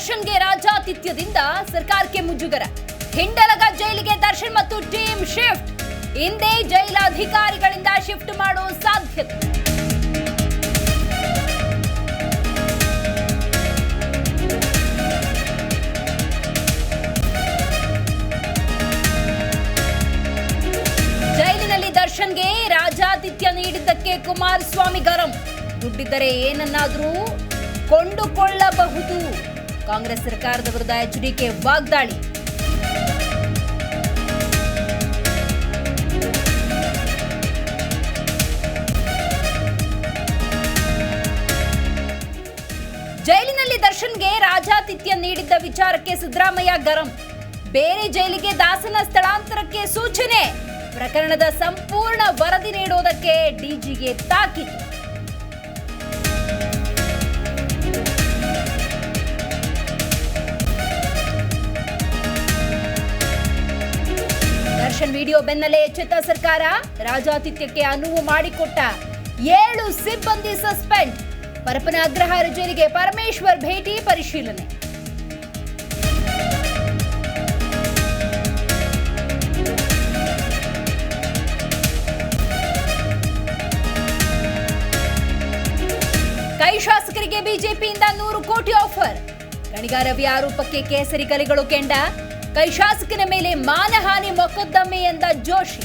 ರಾಜಾತಿಥ್ಯದಿಂದ ಸರ್ಕಾರಕ್ಕೆ ಮುಜುಗರ. ಹಿಂಡಲಗ ಜೈಲಿಗೆ ದರ್ಶನ್ ಮತ್ತು ಟೀಮ್ ಶಿಫ್ಟ್. ಹಿಂದೆ ಜೈಲಾಧಿಕಾರಿಗಳಿಂದ ಶಿಫ್ಟ್ ಮಾಡೋ ಸಾಧ್ಯತೆ. ಜೈಲಿನಲ್ಲಿ ದರ್ಶನ್ಗೆ ರಾಜಾತಿಥ್ಯ ನೀಡಿದ್ದಕ್ಕೆ ಕುಮಾರಸ್ವಾಮಿ ಗರಂ. ದುಡ್ಡಿದ್ದರೆ ಏನನ್ನಾದರೂ ಕೊಂಡುಕೊಳ್ಳಬಹುದು ಕಾಂಗ್ರೆಸ್ ಸರ್ಕಾರದ ವಿರುದ್ಧ ಎಚ್ಡಿಕೆ ವಾಗ್ದಾಳಿ. ಜೈಲಿನಲ್ಲಿ ದರ್ಶನ್ಗೆ ರಾಜಾತಿಥ್ಯ ನೀಡಿದ್ದ ವಿಚಾರಕ್ಕೆ ಸಿದ್ದರಾಮಯ್ಯ ಗರಂ. ಬೇರೆ ಜೈಲಿಗೆ ದಾಸನ ಸ್ಥಳಾಂತರಕ್ಕೆ ಸೂಚನೆ. ಪ್ರಕರಣದ ಸಂಪೂರ್ಣ ವರದಿ ನೀಡುವುದಕ್ಕೆ ಡಿಜಿಗೆ ತಾಕೀತು. ದರ್ಶನ್ ವಿಡಿಯೋ ಬೆನ್ನಲ್ಲೇ ಎಚ್ಚೆತ್ತ ಸರ್ಕಾರ ರಾಜಾತಿಥ್ಯಕ್ಕೆ ಅನುವು ಮಾಡಿಕೊಟ್ಟ ಏಳು ಸಿಬ್ಬಂದಿ ಸಸ್ಪೆಂಡ್. ಪರಪನ ಅಗ್ರಹಾರ ಜೈಲಿಗೆ ಪರಮೇಶ್ವರ್ ಭೇಟಿ ಪರಿಶೀಲನೆ. ಕೈ ಶಾಸಕರಿಗೆ ಬಿಜೆಪಿಯಿಂದ ನೂರು ಕೋಟಿ ಆಫರ್. ಗಣಿಗಾರವಿ ಆರೋಪಕ್ಕೆ ಕೇಸರಿ ಕಲಿಗಳು ಕೆಂಡ. ಕೈ ಶಾಸಕನ ಮೇಲೆ ಮಾನಹಾನಿ ಮೊಕದ್ದಮೆ ಎಂದ ಜೋಶಿ.